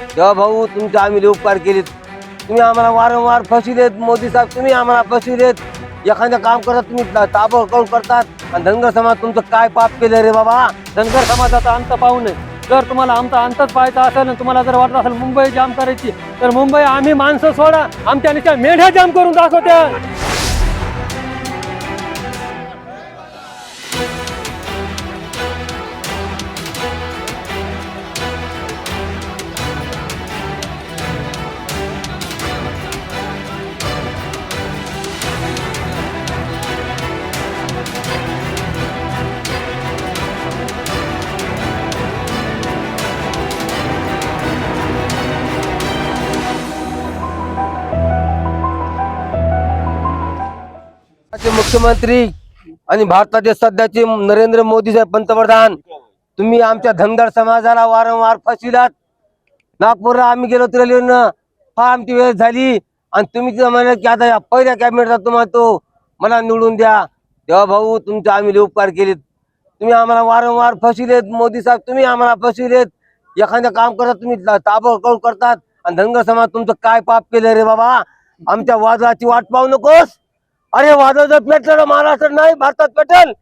तेव्हा भाऊ तुमचे आम्ही उपकार केलेत. तुम्ही आम्हाला वारंवार फसविलेत मोदी साहेब तुम्ही आम्हाला फसविलेत एखादं काम करत तुम्ही ताबड करून करतात. आणि धनगर समाज तुमचं काय पाप केलं रे बाबा? धनगर समाजाचा अंत पाहू नये जर तुम्हाला आमचा अंतच पाहायचा असेल आणि तुम्हाला जर वाटत असेल मुंबई जाम करायची तर मुंबई आम्ही माणसं सोडा. आमच्या निशा मेढ्या जाम करून दाखवत्या. राज्याचे मुख्यमंत्री आणि भारताचे सध्याचे नरेंद्र मोदी साहेब पंतप्रधान तुम्ही आमच्या धनगर समाजाला वारंवार फसिलात नागपूरला आम्ही गेलो रेल्वेनं. फार आमची वेळ झाली. आणि तुम्ही तिथं म्हणलं की आता या पहिल्या कॅबिनेटचा तुम्हाला तो मला निवडून द्या. तेव्हा भाऊ तुमचे आम्ही उपकार केलेत. तुम्ही आम्हाला वारंवार फसिलेत मोदी साहेब तुम्ही आम्हाला फसिलेत एखादं काम करता तुम्ही ताबड करतात. आणि धनगर समाज तुमचं काय पाप केलं रे बाबा? आमच्या वादळाची वाट पाहू नकोस. अरे वादळ जर पेटलं ना महाराष्ट्र नाही भारतात पेटेल.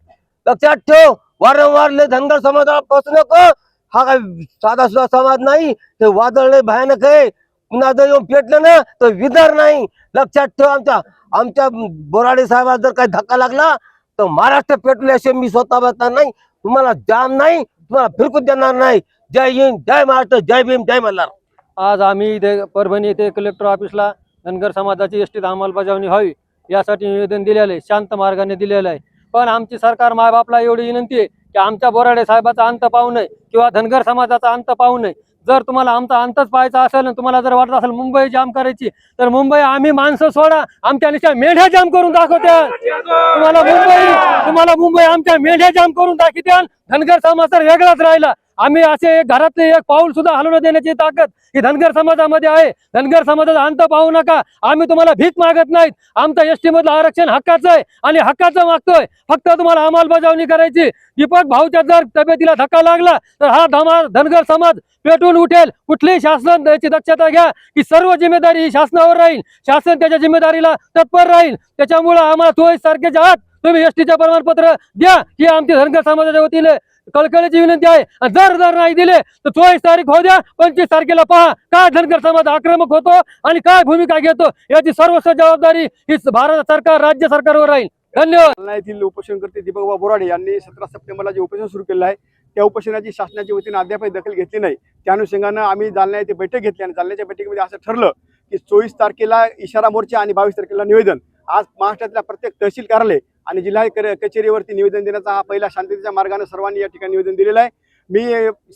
लक्षात ठेव वारंवार लय धनगर समाजाला फसू नको. हा काय साधा सुद्धा समाज नाही ते वादळ लय भयानक आहे. पुन्हा जर येऊन पेटलं ना तर विदर नाही. लक्षात ठेव आमच्या आमच्या बोराडे साहेबाला जर काही धक्का लागला तर महाराष्ट्र पेटल्याशिवाय मी स्वतः बसणार नाही. तुम्हाला जाम नाही तुम्हाला फिरकून देणार नाही. जय हिंद जय महाराष्ट्र जय भीम जय मल्हार. आज आम्ही इथे परभणी येथे कलेक्टर ऑफिसला धनगर समाजाची एसटीत अंमलबजावणी व्हावी. यासाठी निवेदन दिलेलं आहे शांत मार्गाने दिलेलं आहे. पण आमची सरकार मायबापला एवढी विनंती आहे की आमच्या बोराडे साहेबाचा अंत पाहू नये किंवा धनगर समाजाचा अंत पाहू नये. जर तुम्हाला आमचा अंतच पाहायचा असेल तुम्हाला जर वाटत असेल मुंबई जाम करायची तर मुंबई आम्ही माणसं सोडा आमच्या निशा मेढ्या जाम करून दाखवत्या तुम्हाला मुंबई तुम्हाला मुंबई आमच्या मेढ्या जाम करून दाखवत्या धनगर समाज तर वेगळाच राहिला. आम्ही असे घरातले एक पाऊल सुद्धा हलवून देण्याची ताकद ही धनगर समाजामध्ये आहे. धनगर समाजाचा अंत पाहू नका. आम्ही तुम्हाला भीक मागत नाहीत. आमचं एसटी मधलं आरक्षण हक्काचं आहे आणि हक्काचं मागतोय. फक्त तुम्हाला अंमलबजावणी करायची. दीपक भाऊच्या जर तब्येतीला धक्का लागला तर हा धमा धनगर समाज पेटून उठेल. कुठलीही शासन याची दक्षता घ्या की सर्व जिम्मेदारी ही शासनावर राहील. शासन त्याच्या जिम्मेदारीला तत्पर राहील. त्याच्यामुळं आम्हाला तो तारखेच्या आत तुम्ही एसटीचं प्रमाणपत्र द्या. ही आमची धनगर समाजाच्या वतीने कळकळीची विनंती आहे. जर जर नाही दिले तर चोवीस तारीख होऊ द्या. पंचवीस तारखेला पहा काय धनगर समाज आक्रमक होतो आणि काय भूमिका घेतो याची सर्वस्व जबाबदारी ही भारत सरकार राज्य सरकारवर राहील. धन्यवाद. जालना येथील उपोषणकर्ते दीपकबा बोराडे यांनी सतरा सप्टेंबरला जे उपोषण सुरू केलं आहे त्या उपोषणाची शासनाच्या वतीने अद्यापही दखल घेतली नाही. त्या अनुषंगानं आम्ही जालना येथे बैठक घेतली आणि जालन्याच्या बैठकीमध्ये असं ठरलं की चोवीस तारखेला इशारा मोर्चा आणि बावीस तारखेला निवेदन. आज महाराष्ट्रातल्या प्रत्येक तहसील कार्यालय आणि जिल्हा कचेरीवरती निवेदन देण्याचा हा पहिला शांततेच्या मार्गाने सर्वांनी या ठिकाणी निवेदन दिलेलं आहे. मी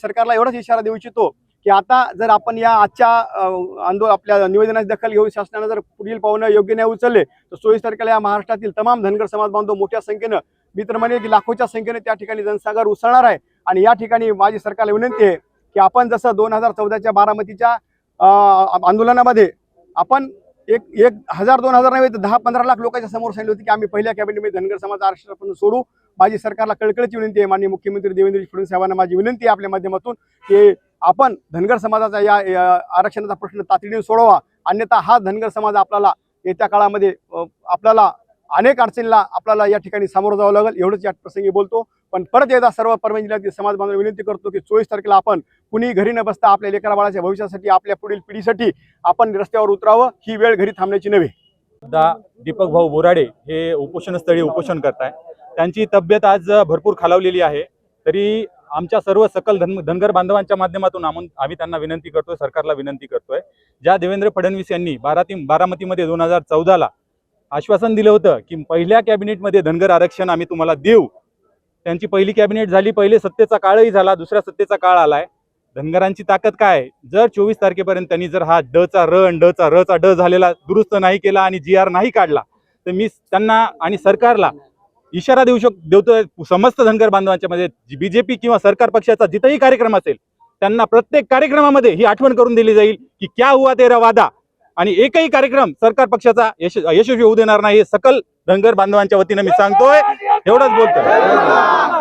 सरकारला एवढाच इशारा देऊ इच्छितो की आता जर आपण या आजच्या आंदोलन आपल्या निवेदनाची दखल घेऊन शासनानं जर पुढील पावलं योग्य नाही उचलले तर चोवीस तारखेला या महाराष्ट्रातील तमाम धनगर समाज बांधव मोठ्या संख्येनं मी तर म्हणेन की लाखोच्या संख्येने त्या ठिकाणी जनसागर उसळणार आहे. आणि या ठिकाणी माझी सरकारला विनंती आहे की आपण जसं दोन हजार चौदाच्या बारामतीच्या आंदोलनामध्ये आपण एक एक हजार दोन हजार नव्हे तर दहा पंधरा लाख लोकांच्या समोर सांगितलं होतं की आम्ही पहिल्या कॅबिनेटमध्ये धनगर समाज आरक्षण सोडू. माझी सरकारला कळकळीची विनंती आहे. माननीय मुख्यमंत्री देवेंद्र फडणवीस साहेबांना माझी विनंती आहे आपल्या माध्यमातून की आपण धनगर समाजाचा या आरक्षणाचा प्रश्न तातडीने सोडवा. अन्यथा हा धनगर समाज आपल्याला येत्या काळामध्ये आपल्याला अनेक अडचणीला आपल्याला या ठिकाणी सामोरं जावं लागेल. एवढंच या प्रसंगी बोलतो. पण परत एकदा सर्व परभणी जिल्ह्यातील समाज बांधव विनंती करतो की चोवीस तारखेला आपण कुणी घरी न बसता आपल्या लेकरा बाळाच्या भविष्यासाठी आपल्या पुढील पिढीसाठी आपण रस्त्यावर उतरावं. ही वेळ घरी थांबण्याची नव्हे. सुद्धा दीपक भाऊ बोराडे हे उपोषणस्थळी उपोषण करताय. त्यांची तब्येत आज भरपूर खालावलेली आहे. तरी आमच्या सर्व सकल धन धनगर बांधवांच्या माध्यमातून आम्ही आम्ही त्यांना विनंती करतोय सरकारला विनंती करतोय. ज्या देवेंद्र फडणवीस यांनी बाराती बारामतीमध्ये दोन हजार चौदाला आश्वासन दिलं होतं की पहिल्या कॅबिनेटमध्ये धनगर आरक्षण आम्ही तुम्हाला देऊ. त्यांची पहिली कॅबिनेट झाली पहिले सत्तेचा काळही झाला दुसऱ्या सत्तेचा काळ आलाय. धनगरांची ताकद काय? जर चोवीस तारखेपर्यंत त्यांनी जर हा ड चा र आणि ड चा र चा ड झालेला दुरुस्त नाही केला आणि जी आर नाही काढला तर मी त्यांना आणि सरकारला इशारा देऊ शक देतोय समस्त धनगर बांधवांच्या मध्ये बीजेपी किंवा सरकार पक्षाचा जिथंही कार्यक्रम असेल त्यांना प्रत्येक कार्यक्रमामध्ये ही आठवण करून दिली जाईल की क्या हुआ तेरा वादा? आणि एकही कार्यक्रम सरकार पक्षाचा यशस्वी होऊ देणार नाही हे सकल धनगर बांधवांच्या वतीने मी सांगतोय. एवढंच बोलतोय.